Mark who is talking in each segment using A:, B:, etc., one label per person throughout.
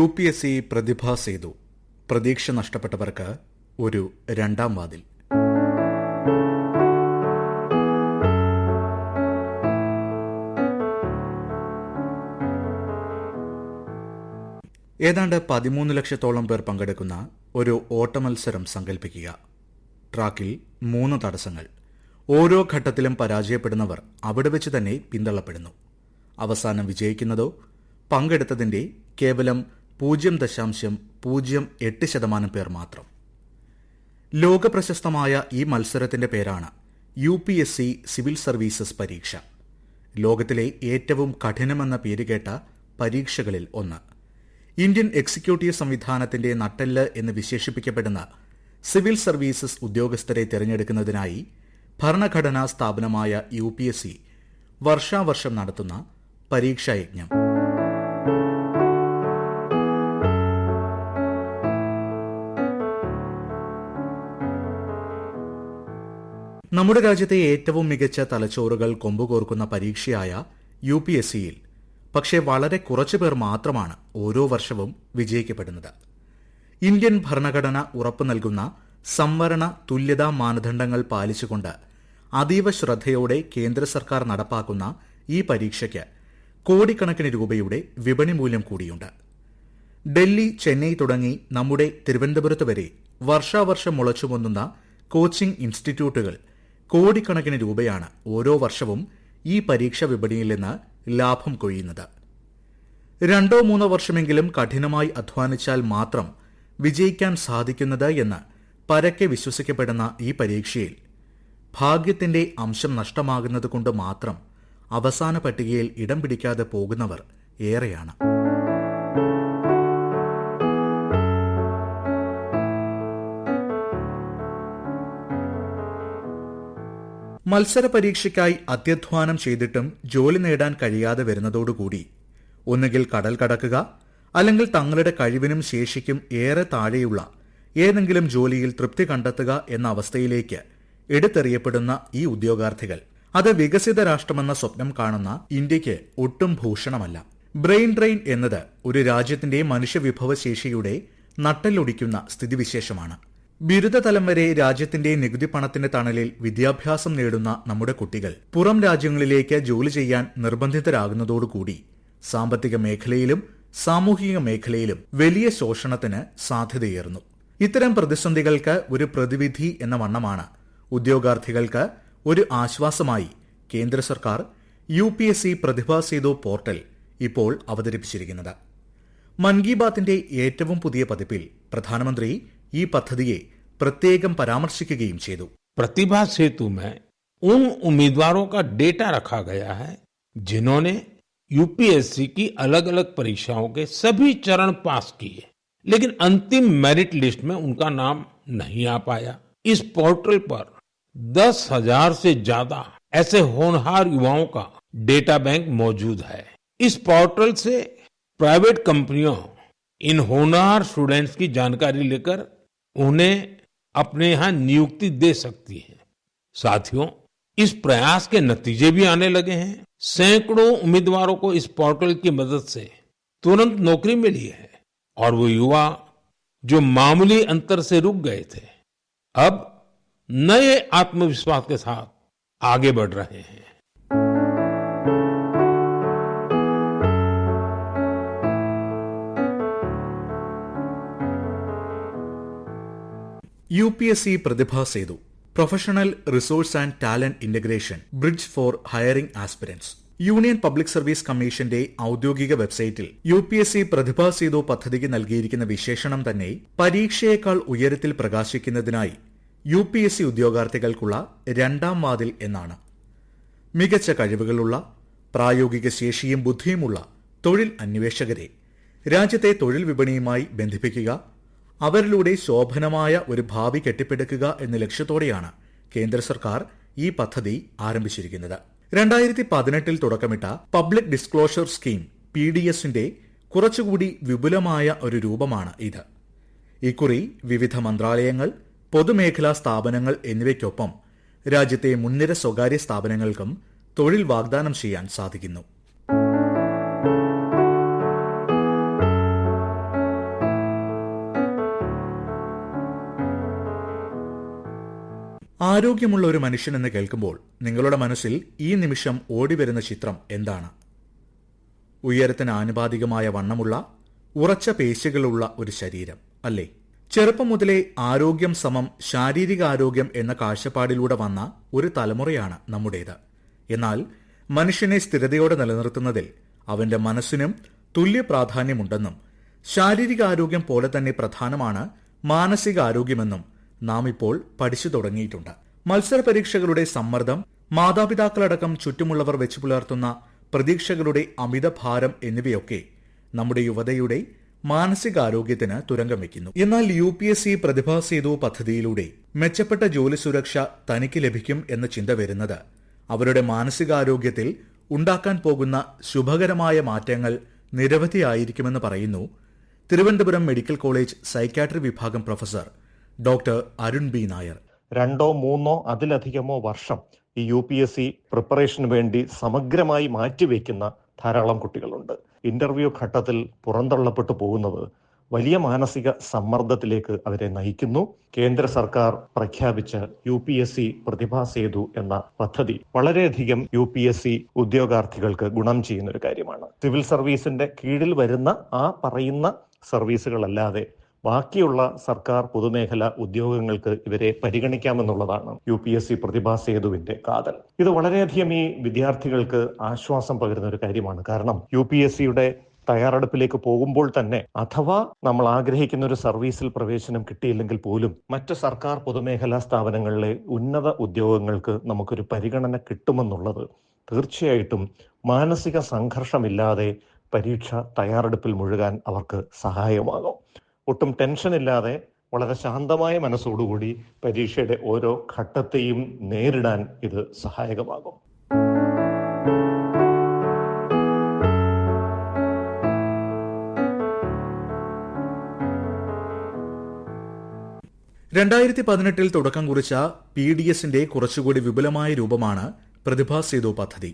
A: U P S C Pratibha Setu. പ്രതീക്ഷ നഷ്ടപ്പെട്ടവർക്ക് ഒരു രണ്ടാം വാതിൽ. ഏതാണ്ട് പതിമൂന്ന് ലക്ഷത്തോളം പേർ പങ്കെടുക്കുന്ന ഒരു ഓട്ടമത്സരം സങ്കല്പിക്കുക ട്രാക്കിൽ മൂന്ന് തടസ്സങ്ങൾ. ഓരോ ഘട്ടത്തിലും പരാജയപ്പെടുന്നവർ അവിടെ വെച്ച് തന്നെ പിന്തള്ളപ്പെടുന്നു. അവസാനം വിജയിക്കുന്നതോ പങ്കെടുത്തതിന്റെ കേവലം പൂജ്യം ദശാംശം പൂജ്യം എട്ട് ശതമാനം പേർ മാത്രം. ലോകപ്രശസ്തമായ ഈ മത്സരത്തിന്റെ പേരാണ് U P S C civil services പരീക്ഷ. ലോകത്തിലെ ഏറ്റവും കഠിനമെന്ന പേരുകേട്ട പരീക്ഷകളിൽ ഒന്ന്. ഇന്ത്യൻ എക്സിക്യൂട്ടീവ് സംവിധാനത്തിന്റെ നട്ടെല്ല് എന്ന് വിശേഷിപ്പിക്കപ്പെടുന്ന സിവിൽ സർവീസസ് ഉദ്യോഗസ്ഥരെ തിരഞ്ഞെടുക്കുന്നതിനായി ഭരണഘടനാ സ്ഥാപനമായ യു പി എസ് സി വർഷാവർഷം നടത്തുന്ന പരീക്ഷായജ്ഞം. നമ്മുടെ രാജ്യത്തെ ഏറ്റവും മികച്ച തലച്ചോറുകൾ കൊമ്പുകോർക്കുന്ന പരീക്ഷയായ യു പി എസ് സിയിൽ. പക്ഷേ വളരെ കുറച്ചു പേർ മാത്രമാണ് ഓരോ വർഷവും വിജയിക്കപ്പെടുന്നത്. ഇന്ത്യൻ ഭരണഘടന ഉറപ്പു നൽകുന്ന സംവരണ തുല്യതാ മാനദണ്ഡങ്ങൾ പാലിച്ചുകൊണ്ട് അതീവ ശ്രദ്ധയോടെ കേന്ദ്ര സർക്കാർ നടപ്പാക്കുന്ന ഈ പരീക്ഷയ്ക്ക് കോടിക്കണക്കിന് രൂപയുടെ വിപണി മൂല്യം കൂടിയുണ്ട്. ഡൽഹി ചെന്നൈ തുടങ്ങി നമ്മുടെ തിരുവനന്തപുരത്ത് വരെ വർഷാവർഷം മുളച്ചുപൊന്നുന്ന കോച്ചിംഗ് ഇൻസ്റ്റിറ്റ്യൂട്ടുകൾ കോടിക്കണക്കിന് രൂപയാണ് ഓരോ വർഷവും ഈ പരീക്ഷ വിപണിയിൽ നിന്ന് ലാഭം കൊയ്യുന്നത്. രണ്ടോ മൂന്നോ വർഷമെങ്കിലും കഠിനമായി അധ്വാനിച്ചാൽ മാത്രം വിജയിക്കാൻ സാധിക്കുന്നത് എന്ന് പരക്കെ വിശ്വസിക്കപ്പെടുന്ന ഈ പരീക്ഷയിൽ ഭാഗ്യത്തിന്റെ അംശം നഷ്ടമാകുന്നതുകൊണ്ട് മാത്രം അവസാന പട്ടികയിൽ ഇടം പിടിക്കാതെ പോകുന്നവർ ഏറെയാണ്. മത്സര പരീക്ഷയ്ക്കായി അത്യധ്വാനം ചെയ്തിട്ടും ജോലി നേടാൻ കഴിയാതെ വരുന്നതോടുകൂടി. ഒന്നുകിൽ കടൽ കടക്കുക അല്ലെങ്കിൽ തങ്ങളുടെ കഴിവിനും ശേഷിക്കും ഏറെ താഴെയുള്ള ഏതെങ്കിലും ജോലിയിൽ തൃപ്തി കണ്ടെത്തുക എന്ന അവസ്ഥയിലേക്ക് എടുത്തെറിയപ്പെടുന്ന ഈ ഉദ്യോഗാർത്ഥികൾ. അത് വികസിത രാഷ്ട്രമെന്ന സ്വപ്നം കാണുന്ന ഇന്ത്യയ്ക്ക് ഒട്ടും ഭൂഷണമല്ല. ബ്രെയിൻ ഡ്രെയിൻ എന്നത് ഒരു രാജ്യത്തിന്റെ മനുഷ്യവിഭവശേഷിയുടെ നട്ടലൊടിക്കുന്ന സ്ഥിതിവിശേഷമാണ്. ബിരുദതലം വരെ രാജ്യത്തിന്റെ നികുതി പണത്തിന്റെ തണലിൽ വിദ്യാഭ്യാസം നേടുന്ന നമ്മുടെ കുട്ടികൾ പുറം രാജ്യങ്ങളിലേക്ക് ജോലി ചെയ്യാൻ നിർബന്ധിതരാകുന്നതോടുകൂടി സാമ്പത്തിക മേഖലയിലും സാമൂഹിക മേഖലയിലും വലിയ ശോഷണത്തിന് സാധ്യതയേറുന്നു. ഇത്തരം പ്രതിസന്ധികൾക്ക് ഒരു പ്രതിവിധി എന്ന വണ്ണമാണ് ഉദ്യോഗാർത്ഥികൾക്ക് ഒരു ആശ്വാസമായി കേന്ദ്ര സർക്കാർ U P S C Pratibha Setu portal ഇപ്പോൾ അവതരിപ്പിച്ചിരിക്കുന്നത്. മൻ കി ബാത്തിന്റെ ഏറ്റവും പുതിയ പതിപ്പിൽ പ്രധാനമന്ത്രി ഈ പദ്ധതിയെ പ്രത്യേകം പരാമർശിക്കുകയും ചെയ്തു
B: प्रतिभा सेतु में उन उम्मीदवारों का डेटा रखा गया है जिन्होंने यूपीएससी की अलग अलग परीक्षाओं के सभी चरण पास किए लेकिन अंतिम मेरिट लिस्ट में उनका नाम नहीं आ पाया इस पोर्टल पर दस हजार से ज्यादा ऐसे होनहार युवाओं का डेटा बैंक मौजूद है इस पोर्टल से प्राइवेट कंपनियों इन होनहार स्टूडेंट्स की जानकारी लेकर उन्हें अपने यहाँ नियुक्ति दे सकती है। साथियों, इस प्रयास के नतीजे भी आने लगे हैं। सैकड़ों उम्मीदवारों को इस पोर्टल की मदद से तुरंत नौकरी मिली है और वो युवा जो मामूली अंतर से रुक गए थे, अब नए आत्मविश्वास के साथ आगे बढ़ रहे हैं।
A: U P S C Pratibha Sethu. Professional resource and talent integration bridge for hiring aspirants union public service കമ്മീഷന്റെ ഔദ്യോഗിക വെബ്സൈറ്റിൽ U P S C Pratibha Setu പദ്ധതിക്ക് നൽകിയിരിക്കുന്ന വിശേഷണം തന്നെ പരീക്ഷയേക്കാൾ ഉയരത്തിൽ പ്രകാശിക്കുന്നതിനായി യു പി എസ് സി ഉദ്യോഗാർത്ഥികൾക്കുള്ള രണ്ടാം വാതിൽ എന്നാണ്. മികച്ച കഴിവുകളുള്ള പ്രായോഗിക ശേഷിയും ബുദ്ധിയുമുള്ള തൊഴിൽ അന്വേഷകരെ രാജ്യത്തെ തൊഴിൽ വിപണിയുമായി ബന്ധിപ്പിക്കുക അവരിലൂടെ ശോഭനമായ ഒരു ഭാവി കെട്ടിപ്പടുക്കുക എന്ന ലക്ഷ്യത്തോടെയാണ് കേന്ദ്ര സർക്കാർ ഈ പദ്ധതി ആരംഭിച്ചിരിക്കുന്നത്. രണ്ടായിരത്തി പതിനെട്ടിൽ തുടക്കമിട്ട public disclosure scheme P D എസിന്റെ കുറച്ചുകൂടി വിപുലമായ ഒരു രൂപമാണ് ഇത്. ഇക്കുറി വിവിധ മന്ത്രാലയങ്ങൾ പൊതുമേഖലാ സ്ഥാപനങ്ങൾ എന്നിവയ്ക്കൊപ്പം രാജ്യത്തെ മുൻനിര സ്വകാര്യ സ്ഥാപനങ്ങൾക്കും തൊഴിൽ വാഗ്ദാനം ചെയ്യാൻ സാധിക്കുന്നു. ആരോഗ്യമുള്ള ഒരു മനുഷ്യൻ എന്ന് കേൾക്കുമ്പോൾ നിങ്ങളുടെ മനസ്സിൽ ഈ നിമിഷം ഓടിവരുന്ന ചിത്രം എന്താണ്? ഉയരത്തിന് ആനുപാതികമായ വണ്ണമുള്ള ഉറച്ച പേശികളുള്ള ഒരു ശരീരം അല്ലേ? ചെറുപ്പം മുതലേ ആരോഗ്യം സമം ശാരീരിക ആരോഗ്യം എന്ന കാഴ്ചപ്പാടിലൂടെ വന്ന ഒരു തലമുറയാണ് നമ്മുടേത്. എന്നാൽ മനുഷ്യനെ സ്ഥിരതയോടെ നിലനിർത്തുന്നതിൽ അവന്റെ മനസ്സിനും തുല്യ പ്രാധാന്യമുണ്ടെന്നും ശാരീരിക ആരോഗ്യം പോലെ തന്നെ പ്രധാനമാണ് മാനസിക ആരോഗ്യമെന്നും നാം ഇപ്പോൾ പഠിച്ചു തുടങ്ങിയിട്ടുണ്ട്. മത്സര പരീക്ഷകളുടെ സമ്മർദ്ദം മാതാപിതാക്കളടക്കം ചുറ്റുമുള്ളവർ വെച്ചു പുലർത്തുന്ന പ്രതീക്ഷകളുടെ അമിത ഭാരം എന്നിവയൊക്കെ നമ്മുടെ യുവതയുടെ മാനസികാരോഗ്യത്തിന് തുരങ്കം വയ്ക്കുന്നു. എന്നാൽ U P S C Pratibha Setu പദ്ധതിയിലൂടെ മെച്ചപ്പെട്ട ജോലി സുരക്ഷ തനിക്ക് ലഭിക്കും എന്ന ചിന്ത വരുന്നത് അവരുടെ മാനസികാരോഗ്യത്തിൽ ഉണ്ടാക്കാൻ പോകുന്ന ശുഭകരമായ മാറ്റങ്ങൾ നിരവധിയായിരിക്കുമെന്ന് പറയുന്നു. തിരുവനന്തപുരം മെഡിക്കൽ കോളേജ് സൈക്യാട്രി വിഭാഗം professor doctor Arun B Nair.
C: രണ്ടോ മൂന്നോ അതിലധികമോ വർഷം ഈ യു പി എസ് സി പ്രിപ്പറേഷന് വേണ്ടി സമഗ്രമായി മാറ്റിവെക്കുന്ന ധാരാളം കുട്ടികളുണ്ട്. ഇന്റർവ്യൂ ഘട്ടത്തിൽ പുറന്തള്ളപ്പെട്ടു പോകുന്നത് വലിയ മാനസിക സമ്മർദ്ദത്തിലേക്ക് അവരെ നയിക്കുന്നു. കേന്ദ്ര സർക്കാർ പ്രഖ്യാപിച്ച U P S C Pratibha Setu എന്ന പദ്ധതി വളരെയധികം യു പി എസ് സി ഉദ്യോഗാർത്ഥികൾക്ക് ഗുണം ചെയ്യുന്ന ഒരു കാര്യമാണ്. സിവിൽ സർവീസിന്റെ കീഴിൽ വരുന്ന ആ പറയുന്ന സർവീസുകളല്ലാതെ ബാക്കിയുള്ള സർക്കാർ പൊതുമേഖല ഉദ്യോഗങ്ങൾക്ക് ഇവരെ പരിഗണിക്കാമെന്നുള്ളതാണ് U P S C Pratibha സേതുവിന്റെ കാതൽ. ഇത് വളരെയധികം ഈ വിദ്യാർത്ഥികൾക്ക് ആശ്വാസം പകരുന്ന ഒരു കാര്യമാണ്. കാരണം യു പി എസ് സിയുടെ തയ്യാറെടുപ്പിലേക്ക് പോകുമ്പോൾ തന്നെ അഥവാ നമ്മൾ ആഗ്രഹിക്കുന്ന ഒരു സർവീസിൽ പ്രവേശനം കിട്ടിയില്ലെങ്കിൽ പോലും മറ്റ് സർക്കാർ പൊതുമേഖലാ സ്ഥാപനങ്ങളിലെ ഉന്നത ഉദ്യോഗങ്ങൾക്ക് നമുക്കൊരു പരിഗണന കിട്ടുമെന്നുള്ളത് തീർച്ചയായിട്ടും മാനസിക സംഘർഷമില്ലാതെ പരീക്ഷ തയ്യാറെടുപ്പിൽ മുഴുകാൻ അവർക്ക് സഹായമാകും. ഒട്ടും ടെൻഷൻ ഇല്ലാതെ വളരെ ശാന്തമായ മനസ്സോടുകൂടി പരീക്ഷയുടെ ഓരോ ഘട്ടത്തെയും നേരിടാൻ ഇത് സഹായകമാകും.
A: രണ്ടായിരത്തി പതിനെട്ടിൽ തുടക്കം കുറിച്ച പി ഡി എസിന്റെ കുറച്ചുകൂടി വിപുലമായ രൂപമാണ് പ്രതിഭാ സേതു പദ്ധതി.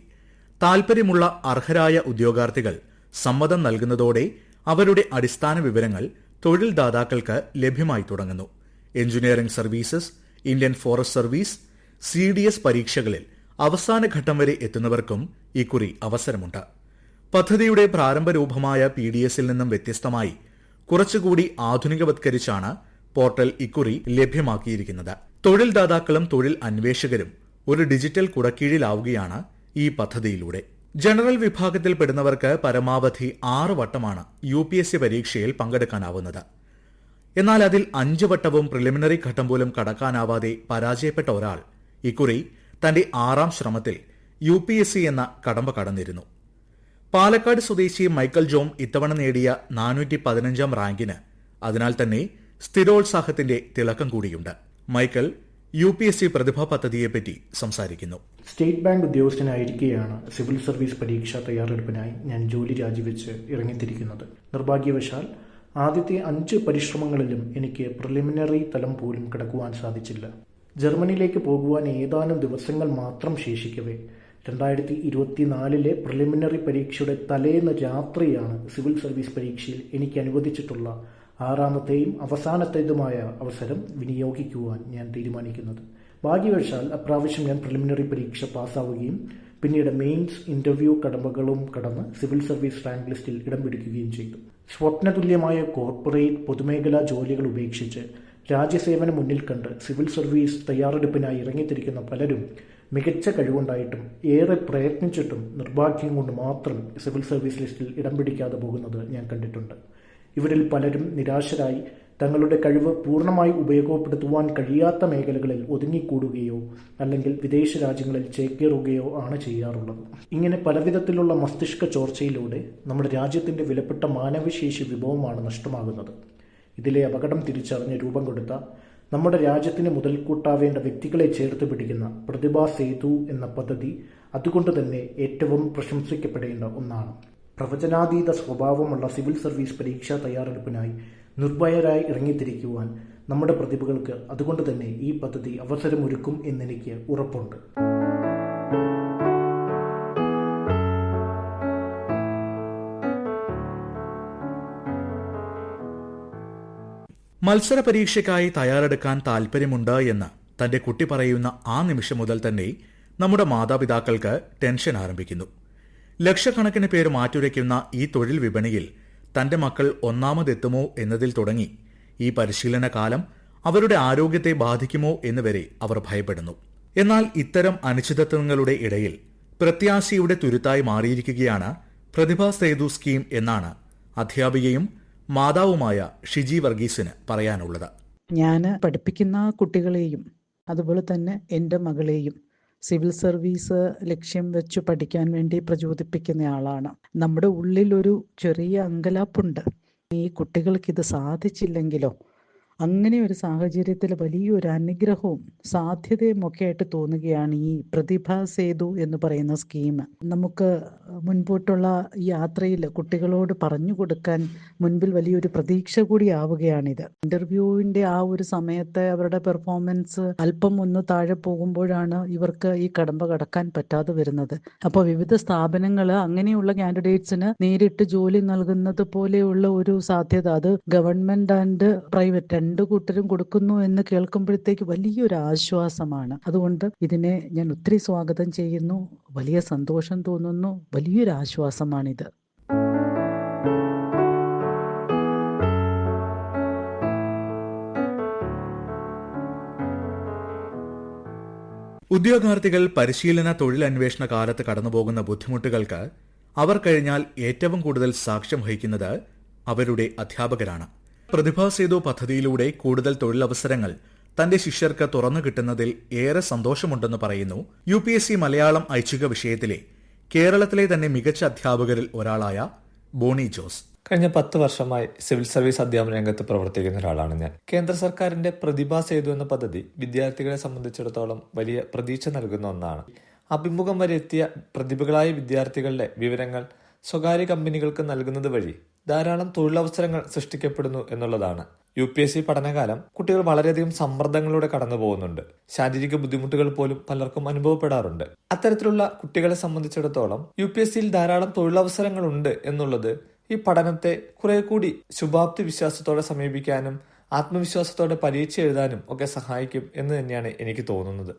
A: താൽപര്യമുള്ള അർഹരായ ഉദ്യോഗാർത്ഥികൾ സമ്മതം നൽകുന്നതോടെ അവരുടെ അടിസ്ഥാന വിവരങ്ങൾ തൊഴിൽ ദാതാക്കൾക്ക് ലഭ്യമായി തുടങ്ങുന്നു. Engineering services Indian forest service C D S പരീക്ഷകളിൽ അവസാന ഘട്ടം വരെ എത്തുന്നവർക്കും ഇക്കുറി അവസരമുണ്ട്. പദ്ധതിയുടെ പ്രാരംഭ രൂപമായ പി ഡി എസിൽ നിന്നും വ്യത്യസ്തമായി കുറച്ചുകൂടി ആധുനികവത്കരിച്ചാണ് പോർട്ടൽ ഇക്കുറി ലഭ്യമാക്കിയിരിക്കുന്നത്. തൊഴിൽ ദാതാക്കളും തൊഴിൽ അന്വേഷകരും ഒരു ഡിജിറ്റൽ കുടക്കീഴിലാവുകയാണ് ഈ പദ്ധതിയിലൂടെ. ജനറൽ വിഭാഗത്തിൽപ്പെടുന്നവർക്ക് പരമാവധി ആറ് വട്ടമാണ് യു പി എസ് സി പരീക്ഷയിൽ പങ്കെടുക്കാനാവുന്നത്. എന്നാൽ അതിൽ അഞ്ച് വട്ടവും പ്രിലിമിനറി ഘട്ടം പോലും കടക്കാനാവാതെ പരാജയപ്പെട്ട ഒരാൾ ഇക്കുറി തന്റെ ആറാം ശ്രമത്തിൽ യു പി എസ് സി എന്ന കടമ്പ കടന്നിരുന്നു. പാലക്കാട് സ്വദേശി മൈക്കൽ ജോം ഇത്തവണ നേടിയ നാനൂറ്റി പതിനഞ്ചാം റാങ്കിന് അതിനാൽ തന്നെ സ്ഥിരോത്സാഹത്തിന്റെ തിളക്കം കൂടിയുണ്ട്. Michael U P S C Pratibha പദ്ധതിയെപ്പറ്റി സംസാരിക്കുന്നു.
D: സ്റ്റേറ്റ് ബാങ്ക് ഉദ്യോഗസ്ഥനായിരിക്കെയാണ് സിവിൽ സർവീസ് പരീക്ഷ തയ്യാറെടുപ്പിനായി ഞാൻ ജോലി രാജിവെച്ച് ഇറങ്ങിത്തിരിക്കുന്നത്. നിർഭാഗ്യവശാൽ ആദ്യത്തെ അഞ്ച് പരിശ്രമങ്ങളിലും എനിക്ക് പ്രിലിമിനറി തലം പോലും കിടക്കുവാൻ സാധിച്ചില്ല. ജർമ്മനിയിലേക്ക് പോകുവാൻ ഏതാനും ദിവസങ്ങൾ മാത്രം ശേഷിക്കവേ. രണ്ടായിരത്തി ഇരുപത്തിനാലിലെ പ്രിലിമിനറി പരീക്ഷയുടെ തലേന്ന് രാത്രിയാണ് സിവിൽ സർവീസ് പരീക്ഷയിൽ എനിക്ക് അനുവദിച്ചിട്ടുള്ള ആറാമത്തെയും അവസാനത്തേതുമായ അവസരം വിനിയോഗിക്കുവാൻ ഞാൻ തീരുമാനിക്കുന്നത്. ഭാഗ്യവശാൽ അപ്രാവശ്യം ഞാൻ പ്രിലിമിനറി പരീക്ഷ പാസ്സാവുകയും പിന്നീട് മെയിൻസ് ഇന്റർവ്യൂ കടമ്പകളും കടന്ന് സിവിൽ സർവീസ് റാങ്ക് ലിസ്റ്റിൽ ഇടം പിടിക്കുകയും ചെയ്തു. സ്വപ്നതുല്യമായ കോർപ്പറേറ്റ് പൊതുമേഖലാ ജോലികൾ ഉപേക്ഷിച്ച് രാജ്യസേവനം മുന്നിൽ കണ്ട് സിവിൽ സർവീസ് തയ്യാറെടുപ്പിനായി ഇറങ്ങിത്തിരിക്കുന്ന പലരും മികച്ച കഴിവുണ്ടായിട്ടും ഏറെ പ്രയത്നിച്ചിട്ടും നിർഭാഗ്യം കൊണ്ട് മാത്രം സിവിൽ സർവീസ് ലിസ്റ്റിൽ ഇടം പിടിക്കാതെ പോകുന്നത് ഞാൻ കണ്ടിട്ടുണ്ട്. ഇവരിൽ പലരും നിരാശരായി. തങ്ങളുടെ കഴിവ് പൂർണമായി ഉപയോഗപ്പെടുത്തുവാൻ കഴിയാത്ത മേഖലകളിൽ ഒതുങ്ങിക്കൂടുകയോ അല്ലെങ്കിൽ വിദേശ രാജ്യങ്ങളിൽ ചേക്കേറുകയോ ആണ് ചെയ്യാറുള്ളത്. ഇങ്ങനെ പലവിധത്തിലുള്ള മസ്തിഷ്ക ചോർച്ചയിലൂടെ നമ്മുടെ രാജ്യത്തിന്റെ വിലപ്പെട്ട മാനവശേഷി വിഭവമാണ് നഷ്ടമാകുന്നത്. ഇതിലെ അപകടം തിരിച്ചറിഞ്ഞ് രൂപം കൊടുത്ത നമ്മുടെ രാജ്യത്തിന് മുതൽക്കൂട്ടാവേണ്ട വ്യക്തികളെ ചേർത്ത് പിടിക്കുന്ന പ്രതിഭാ സേതു എന്ന പദ്ധതി അതുകൊണ്ട് തന്നെ ഏറ്റവും പ്രശംസിക്കപ്പെടേണ്ട ഒന്നാണ്. പ്രവചനാതീത സ്വഭാവമുള്ള സിവിൽ സർവീസ് പരീക്ഷാ തയ്യാറെടുപ്പിനായി നിർഭയരായി ഇറങ്ങിത്തിരിക്കുവാൻ നമ്മുടെ പ്രതിഭകൾക്ക് അതുകൊണ്ട് തന്നെ ഈ പദ്ധതി അവസരമൊരുക്കും എന്നെനിക്ക് ഉറപ്പുണ്ട്.
A: മത്സര പരീക്ഷയ്ക്കായി തയ്യാറെടുക്കാൻ താൽപ്പര്യമുണ്ട് എന്ന് തന്റെ കുട്ടി പറയുന്ന ആ നിമിഷം മുതൽ തന്നെ നമ്മുടെ മാതാപിതാക്കൾക്ക് ടെൻഷൻ ആരംഭിക്കുന്നു. ലക്ഷക്കണക്കിന് പേര് മാറ്റുരയ്ക്കുന്ന ഈ തൊഴിൽ വിപണിയിൽ തന്റെ മക്കൾ ഒന്നാമതെത്തുമോ എന്നതിൽ തുടങ്ങി. ഈ പരിശീലന കാലം അവരുടെ ആരോഗ്യത്തെ ബാധിക്കുമോ എന്നുവരെ അവർ ഭയപ്പെടുന്നു. എന്നാൽ ഇത്തരം അനിശ്ചിതത്വങ്ങളുടെ ഇടയിൽ പ്രത്യാശയുടെ തുരുത്തായി മാറിയിരിക്കുകയാണ് പ്രതിഭാ സേതു സ്കീം എന്നാണ് അധ്യാപികയും മാതാവുമായ ഷിജി വർഗീസിന് പറയാനുള്ളത്.
E: ഞാൻ പഠിപ്പിക്കുന്ന കുട്ടികളെയും അതുപോലെ തന്നെ എന്റെ മകളെയും സിവിൽ സർവീസ് ലക്ഷ്യം വെച്ച് പഠിക്കാൻ വേണ്ടി പ്രചോദിപ്പിക്കുന്ന ആളാണ് നമ്മുടെ ഉള്ളിൽ ഒരു ചെറിയ അങ്കലാപ്പുണ്ട്. ഈ കുട്ടികൾക്ക് ഇത് സാധിച്ചില്ലെങ്കിലോ അങ്ങനെ ഒരു സാഹചര്യത്തിൽ വലിയൊരു അനുഗ്രഹവും സാധ്യതയും ഒക്കെ ആയിട്ട് തോന്നുകയാണ് ഈ പ്രതിഭാ സേതു എന്ന് പറയുന്ന സ്കീം നമുക്ക് മുൻപോട്ടുള്ള യാത്രയിൽ കുട്ടികളോട് പറഞ്ഞു കൊടുക്കാൻ മുൻപിൽ വലിയൊരു പ്രതീക്ഷ കൂടി ആവുകയാണിത്. ഇന്റർവ്യൂവിന്റെ ആ ഒരു സമയത്ത് അവരുടെ പെർഫോമൻസ് അല്പം ഒന്ന് താഴെ പോകുമ്പോഴാണ് ഇവർക്ക് ഈ കടമ്പ കടക്കാൻ പറ്റാതെ വരുന്നത്. അപ്പോൾ വിവിധ സ്ഥാപനങ്ങൾ അങ്ങനെയുള്ള കാൻഡിഡേറ്റ്സിന് നേരിട്ട് ജോലി നൽകുന്നത് പോലെയുള്ള ഒരു സാധ്യത. അത് ഗവൺമെന്റ് ആൻഡ് പ്രൈവറ്റ് രണ്ടു കൂട്ടരും കൊടുക്കുന്നു എന്ന് കേൾക്കുമ്പോഴത്തേക്ക് വലിയൊരു ആശ്വാസമാണ്. അതുകൊണ്ട് ഇതിനെ ഞാൻ ഒത്തിരി സ്വാഗതം ചെയ്യുന്നു. വലിയ സന്തോഷം തോന്നുന്നു. വലിയൊരു ആശ്വാസമാണിത്.
A: ഉദ്യോഗാർത്ഥികൾ പരിശീലന തൊഴിലന്വേഷണ കാലത്ത് കടന്നുപോകുന്ന ബുദ്ധിമുട്ടുകൾക്ക് അവർ കഴിഞ്ഞാൽ ഏറ്റവും കൂടുതൽ സാക്ഷ്യം വഹിക്കുന്നത് അവരുടെ അധ്യാപകരാണ്. പ്രതിഭാസേതു പദ്ധതിയിലൂടെ കൂടുതൽ തൊഴിലവസരങ്ങൾ തന്റെ ശിഷ്യർക്ക് തുറന്നു കിട്ടുന്നതിൽ ഏറെ സന്തോഷമുണ്ടെന്ന് പറയുന്നു U P S C Malayalam ഐച്ഛിക വിഷയത്തിലെ കേരളത്തിലെ തന്നെ മികച്ച അധ്യാപകരിൽ ഒരാളായ ബോണി ജോസ്.
F: കഴിഞ്ഞ പത്ത് വർഷമായി സിവിൽ സർവീസ് അധ്യാപന രംഗത്ത് പ്രവർത്തിക്കുന്ന ഒരാളാണ് ഞാൻ. കേന്ദ്ര സർക്കാരിന്റെ പ്രതിഭാ സേതു എന്ന പദ്ധതി വിദ്യാർത്ഥികളെ സംബന്ധിച്ചിടത്തോളം വലിയ പ്രതീക്ഷ നൽകുന്ന ഒന്നാണ്. അഭിമുഖം വരെ എത്തിയ പ്രതിഭകളായ വിദ്യാർത്ഥികളുടെ വിവരങ്ങൾ സ്വകാര്യ കമ്പനികൾക്ക് നൽകുന്നത് വഴി ധാരാളം തൊഴിലവസരങ്ങൾ സൃഷ്ടിക്കപ്പെടുന്നു എന്നുള്ളതാണ്. യു പി എസ് സി പഠനകാലം കുട്ടികൾ വളരെയധികം സമ്മർദ്ദങ്ങളിലൂടെ കടന്നു പോകുന്നുണ്ട് ശാരീരിക ബുദ്ധിമുട്ടുകൾ പോലും പലർക്കും അനുഭവപ്പെടാറുണ്ട്. അത്തരത്തിലുള്ള കുട്ടികളെ സംബന്ധിച്ചിടത്തോളം യു പി എസ് സിയിൽ ധാരാളം തൊഴിലവസരങ്ങൾ ഉണ്ട് എന്നുള്ളത് ഈ പഠനത്തെ കുറെ കൂടി ശുഭാപ്തി വിശ്വാസത്തോടെ സമീപിക്കാനും ആത്മവിശ്വാസത്തോടെ പരീക്ഷ എഴുതാനും ഒക്കെ സഹായിക്കും എന്ന് തന്നെയാണ് എനിക്ക് തോന്നുന്നത്.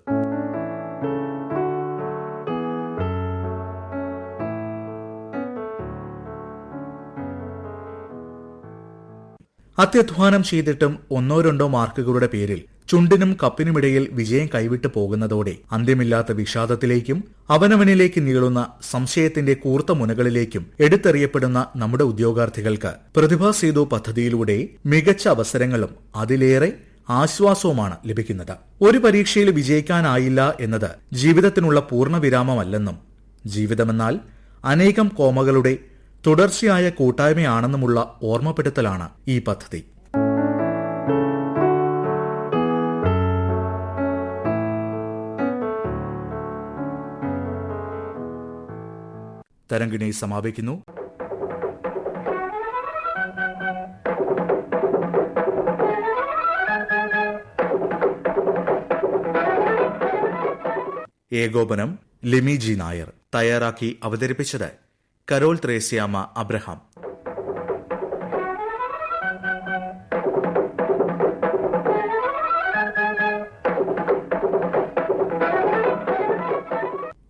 A: അത്യധ്വാനം ചെയ്തിട്ടും ഒന്നോ രണ്ടോ മാർക്കുകളുടെ പേരിൽ ചുണ്ടിനും കപ്പിനുമിടയിൽ വിജയം കൈവിട്ടു പോകുന്നതോടെ അന്ത്യമില്ലാത്ത വിഷാദത്തിലേക്കും അവനവനിലേക്ക് നീളുന്ന സംശയത്തിന്റെ കൂർത്ത മുനകളിലേക്കും എടുത്തെറിയപ്പെടുന്ന നമ്മുടെ ഉദ്യോഗാർത്ഥികൾക്ക് പ്രതിഭാ സേതു പദ്ധതിയിലൂടെ മികച്ച അവസരങ്ങളും അതിലേറെ ആശ്വാസവുമാണ് ലഭിക്കുന്നത്. ഒരു പരീക്ഷയിൽ വിജയിക്കാനായില്ല എന്നത് ജീവിതത്തിനുള്ള പൂർണവിരാമമല്ലെന്നും ജീവിതമെന്നാൽ അനേകം കോമകളുടെ തുടർച്ചയായ കൂട്ടായ്മയാണെന്നുമുള്ള ഓർമ്മപ്പെടുത്തലാണ് ഈ പദ്ധതി. തരംഗിണി സമാപിക്കുന്നു. ഏകോപനം ലിമി ജി നായർ തയ്യാറാക്കി അവതരിപ്പിച്ചത് കരോൾ ത്രേസ്യാമ അബ്രഹാം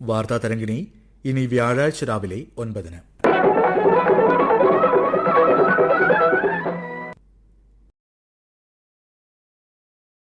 A: വാർത്താ തരംഗിണി ഇനി വ്യാഴാഴ്ച രാവിലെ ഒൻപതിന്